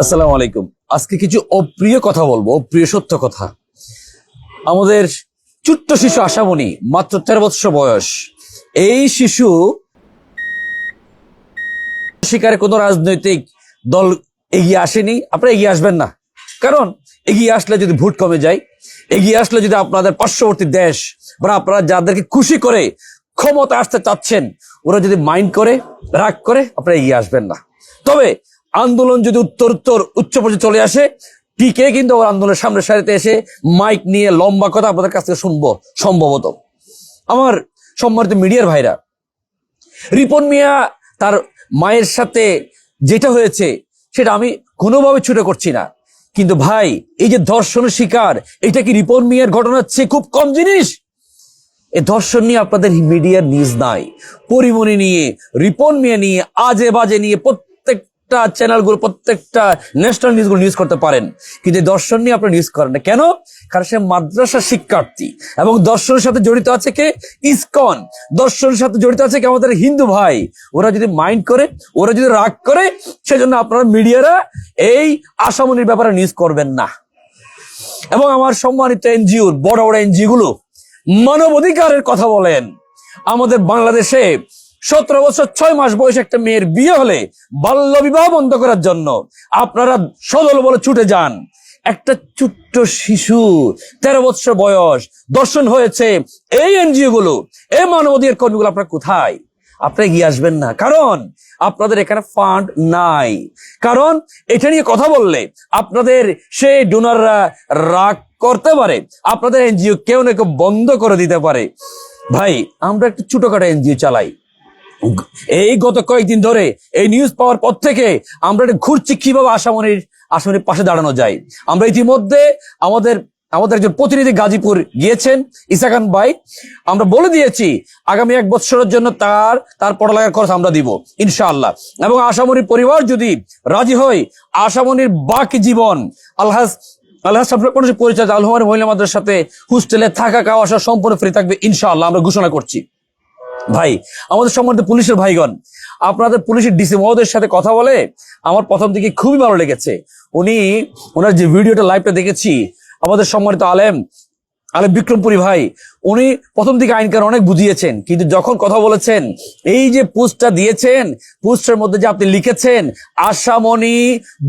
আসসালামু আলাইকুম। আজকে কিছু অপ্রিয় কথা বলব, অপ্রিয় সত্য কথা। আমাদের ছোট্ট শিশু আশামণি, মাত্র তেরো বছর বয়স। এই শিশু শিকারে কোনো রাজনৈতিক দল এগিয়ে আসেনি। আপনারা এগিয়ে আসবেন না। কারণ এগিয়ে আসলে যদি ভোট কমে যায়, এগিয়ে আসলে যদি আপনাদের পার্শ্ববর্তী দেশ বা আপনারা যাদেরকে খুশি করে ক্ষমতা আসতে চাচ্ছেন, ওরা যদি মাইন্ড করে, রাগ করে, আপনারা এগিয়ে আসবেন না। তবে আন্দোলন যদি উত্তরোত্তর উত্তর উচ্চ পর্যায়ে চলে আসে টিকে কিন্তু ওর আন্দোলনের সামনে সারিতে এসে মাইক নিয়ে লম্বা কথা আপনাদের কাছ থেকে শুনব, সম্ভবত। আমার সম্মানিত মিডিয়ার ভাইরা, রিপন মিয়া তার মায়ের সাথে যেটা হয়েছে, সেটা আমি কোনোভাবে ছুটে করছি না। কিন্তু ভাই, এই যে ধর্ষণের শিকার, এটা কি রিপন মিয়ার ঘটনার চেয়ে খুব কম জিনিস? এই ধর্ষণ নিয়ে আপনাদের মিডিয়ার নিউজ নাই। পরিমণি নিয়ে, রিপন মিয়া নিয়ে, আজে বাজে নিয়ে প্রত্যেকটা চ্যানেলগুলো প্রত্যেকটা ন্যাশনাল নিউজগুলো নিউজ করতে পারেন। কিন্তু দর্শন নিয়ে আপনারা নিউজ করেন না। কেন? কারণ সে মাদ্রাসা শিক্ষার্থী। এবং দর্শনের সাথে জড়িত আছে কে? ইসকন। দর্শনের সাথে জড়িত আছে কে? আমাদের হিন্দু ভাই। ওরা যদি মাইন্ড করে, ওরা যদি রাগ করে, সেজন্য আপনারা মিডিয়ারা এই আসামনির ব্যাপারে নিউজ করবেন না। এবং আমার সম্মানিত এনজিও বড় বড় এনজিও গুলো মানবাধিকারের কথা বলেন। আমাদের বাংলাদেশে সতেরো বছর ছয় মাস বয়সে একটা মেয়ের বিয়ে হলে বাল্য বিবাহ বন্ধ করার জন্য আপনারা সদল বলে ছুটে যান। একটা ছোট্ট শিশু, তেরো বছর বয়স, দর্শন হয়েছে এই এনজিও গুলো এই মানবাধিকার কর্মীগুলো আপনারা কোথায়? আপনি এগিয়ে আসবেন না। কারণ আপনাদের এখানে ফান্ড নাই। কারণ এটা নিয়ে কথা বললে আপনাদের সেই ডোনাররা রাগ করতে পারে, আপনাদের এনজিও কেউ না কেউ বন্ধ করে দিতে পারে। ভাই, আমরা একটা ছোটখাটো এনজিও চালাই। এই গত কয়েকদিন ধরে এই নিউজ পাওয়ার পর থেকে আমরা ঘুরছি কীভাবে আসামনির আসামনির পাশে দাঁড়ানো যায়। আমরা ইতিমধ্যে আমাদের আমাদের একজন প্রতিনিধি গাজীপুর গিয়েছেন ইসাকান ভাই। আমরা বলে দিয়েছি, আগামী এক বছরের জন্য তার তার পড়ালেখার খরচ আমরা দিব, ইনশাআল্লাহ। এবং আসামনির পরিবার যদি রাজি হয় আসামনির বাকি জীবন, আল্লাহ আল্লাহ পরিচয় আলহমার মহিলা মাদ্রাসার সাথে হোস্টেলে থাকা, খাওয়া আসা সম্পূর্ণ ফ্রি থাকবে, ইনশাআল্লাহ আমরা ঘোষণা করছি। ভাই, আমাদের সম্বন্ধে পুলিশের ভাইগণ, আপনাদের পুলিশের ডিসি মহোদয়ের সাথে কথা বলে আমার প্রথম দিকে খুবই ভালো লেগেছে। উনি, ওনার যে ভিডিওটা লাইভটা দেখেছি, আমাদের সম্মানিত আলেম আলেম বিক্রমপুরী ভাই, উনি প্রথম দিকে আইনকার অনেক বুঝিয়েছেন, কিন্তু যখন কথা বলেছেন, এই যে পোস্টটা দিয়েছেন, পোস্টের মধ্যে যে আপনি লিখেছেন, আশামণি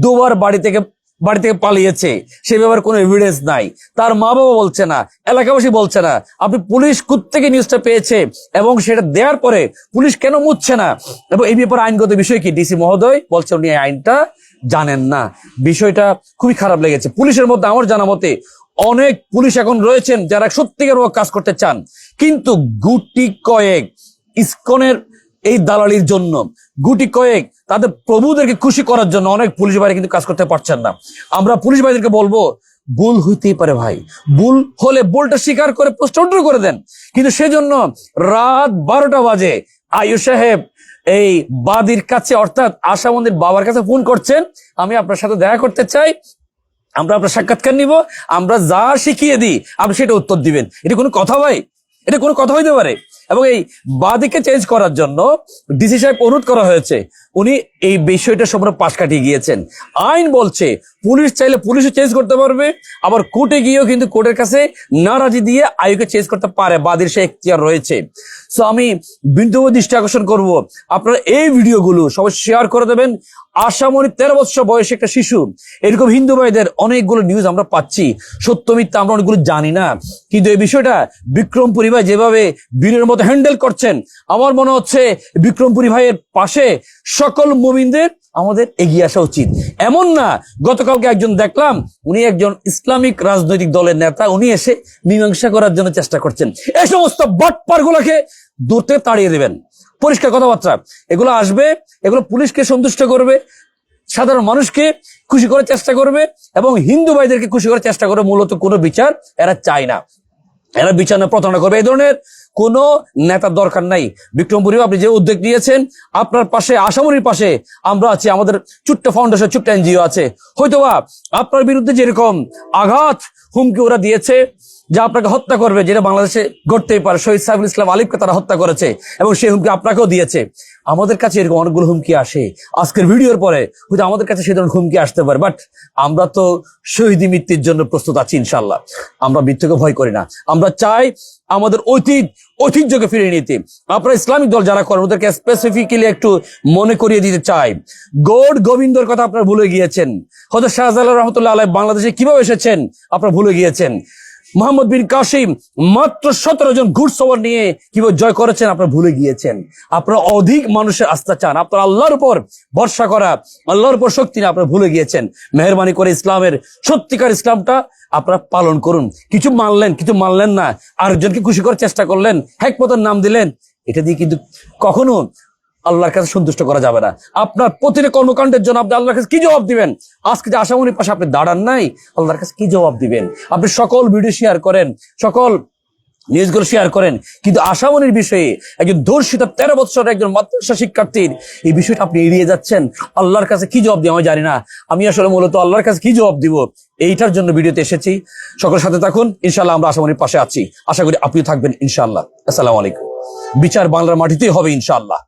দুবার বাড়ি থেকে বাড়ি থেকে পালিয়েছে, সে ব্যাপারে কোনো এভিডেন্স নাই। তার মা বাবা বলছে না, এলাকাবাসী বলছে না, আপনি পুলিশ থেকে নিউজটা পেয়েছে এবং সেটা দেওয়ার পরে পুলিশ কেন মুছছে না? এবং এই ব্যাপারে আইনগত বিষয় কি? ডিসি মহোদয় বলছে উনি আইনটা জানেন না। বিষয়টা খুবই খারাপ লেগেছে। পুলিশের মধ্যে আমার জানা মতে অনেক পুলিশ এখন রয়েছেন যারা সত্যিকার কাজ করতে চান। কিন্তু গুটি কয়েক ইস্কনের এই দালালির জন্য, গুটি কয়েক তাদের প্রভুদেরকে খুশি করার জন্য অনেক পুলিশ বাহিনী কিন্তু কাজ করতে পারছেন না। আমরা পুলিশ বাহিনীকে বলব, ভুল হইতেই পারে ভাই। ভুল হলে ভুলটা স্বীকার করে পোস্ট করে দেন। কিন্তু সেজন্য রাত বারোটা বাজে আয়ু সাহেব এই বাদির কাছে, অর্থাৎ আশামন্দির বাবার কাছে ফোন করছেন। আমি আপনার সাথে দেখা করতে চাই। আমরা আপনার সাক্ষাৎকার নিব। আমরা যা শিখিয়ে দিই, আপনি সেটা উত্তর দিবেন। এটা কোনো কথা ভাই? এটা কোনো কথা হইতে পারে? এবং এই বাদিকে চেঞ্জ করার জন্য ডিসি সাহেব অনুরোধ করা হয়েছে, উনি এই বিষয়টা সম্পূর্ণ পাশ কাটিয়ে গিয়েছেন। আইন বলছে, পুলিশ চাইলে পুলিশও চেঞ্জ করতে পারবে, আবার কোর্টে গিয়েও কিন্তু কোর্টের কাছে নারাজি দিয়ে আয়ুকে চেঞ্জ করতে পারে, বাদির সে এখতিয়ার রয়েছে। সো আমি বিন্দু দৃষ্টি আকর্ষণ করব। আপনারা এই ভিডিওগুলো সবাই শেয়ার করে দেবেন আসামনি তেরো বছর বয়সে একটা শিশু। এরকম হিন্দু ভাইদের অনেকগুলো নিউজ আমরা পাচ্ছি। সত্য, মিথ্যা আমরা অনেকগুলো জানি না। কিন্তু এই বিষয়টা বিক্রমপুরী ভাই যেভাবে বীরের মতো হ্যান্ডেল করছেন, আমার মনে হচ্ছে বিক্রমপুরী ভাইয়ের পাশে সকল মুমিনদের আমাদের এগিয়ে আসা উচিত। এমন না, গতকালকে একজন দেখলাম, উনি একজন ইসলামিক রাজনৈতিক দলের নেতা, উনি এসে মীমাংসা করার জন্য চেষ্টা করছেন। এই সমস্ত বটপার গুলাকে দূর তাড়িয়ে দেবেন। পরিষ্কার কথাবার্তা। এগুলো আসবে, এগুলো পুলিশকে সন্তুষ্ট করবে, সাধারণ মানুষকে খুশি করার চেষ্টা করবে এবং হিন্দু ভাইদেরকে খুশি করার চেষ্টা করবে। মূলত কোনো বিচার এরা চায় না। এরা বিচার না প্রতারণা করবে। এই ধরনের কোন নেতার দরকার নাই। বিক্রমপুরী আপনি যে উদ্যোগ নিয়েছেন, আপনার পাশে, আসামরির পাশে আমরা আছি, আমাদের ছোট্ট ফাউন্ডেশন ছোট্ট এনজিও আছে। হয়তোবা আপনার বিরুদ্ধে যেরকম আঘাত, হুমকি ওরা দিয়েছে যে আপনাকে হত্যা করবে, যেটা বাংলাদেশে ঘটতেই পারে। শহীদ সাইফুল ইসলাম আলিফকে তারা হত্যা করেছে এবং সেই হুমকি আপনাকেও দিয়েছে। আমাদের কাছে এরকম অনেকগুলো হুমকি আসে। আজকের ভিডিওর পরে হয়তো আমাদের কাছে সে ধরনের হুমকি আসতে পারে। বাট আমরা তো শহীদি মৃত্যুর জন্য প্রস্তুত আছি ইনশাল্লাহ আমরা মৃত্যুকে ভয় করি না। আমরা চাই আমাদের ঐতিহ্য, ঐতিহ্যকে ফিরিয়ে নিতে। আপনারা ইসলামিক দল যারা করেন, ওদেরকে স্পেসিফিক্যালি একটু মনে করিয়ে দিতে চাই। গৌড় গোবিন্দর কথা আপনারা ভুলে গিয়েছেন। হয়তো শাহজালাল রহমতুল্লাহ আলাই বাংলাদেশে কীভাবে এসেছেন? আপনারা ভুলে গিয়েছেন। মোহাম্মদ বিন কাসিম মাত্র সতেরো জন ঘুরসওয়ার নিয়ে কীভাবে জয় করেছেন আপনারা ভুলে গিয়েছেন। আপনারা অধিক মানুষের আস্থা চান। আপনারা আল্লাহর উপর ভরসা করা, আল্লাহর উপর শক্তি না আপনারা ভুলে গিয়েছেন। মেহরবানি করে ইসলামের সত্যিকার ইসলামটা আপনারা পালন করুন। কিছু মানলেন কিছু মানলেন না। আরেকজনকে খুশি করার চেষ্টা করলেন হ্যাকপতের নাম দিলেন। এটা দিয়ে কিন্তু কখনো আল্লাহর কাছে সন্তুষ্ট করা যাবে না। আপনার প্রতিটা কর্মকাণ্ডের জন্য আপনি আল্লাহর কাছে কি জবাব দিবেন? আজকে যে আশামনির পাশে আপনি দাঁড়ান নাই, আল্লাহর কাছে কি জবাব দিবেন? আপনি সকল ভিডিও শেয়ার করেন, সকল নিউজগুলো শেয়ার করেন, কিন্তু আশামনির বিষয়ে একজন ধর্ষিত তেরো বছরের একজন মাদ্রাসা শিক্ষার্থীর এই বিষয়টা আপনি এড়িয়ে যাচ্ছেন, আল্লাহর কাছে কি জবাব দিয়ে আমি জানি না। আমি আসলে মূলত আল্লাহর কাছে কি জবাব দিব, এইটার জন্য ভিডিওতে এসেছি। সকলের সাথে থাকুন ইনশাল্লাহ আমরা আশামনির পাশে আছি। আশা করি আপনিও থাকবেন ইনশাল্লাহ আসসালামু আলাইকুম। বিচার বাংলার মাটিতেই হবে ইনশাল্লাহ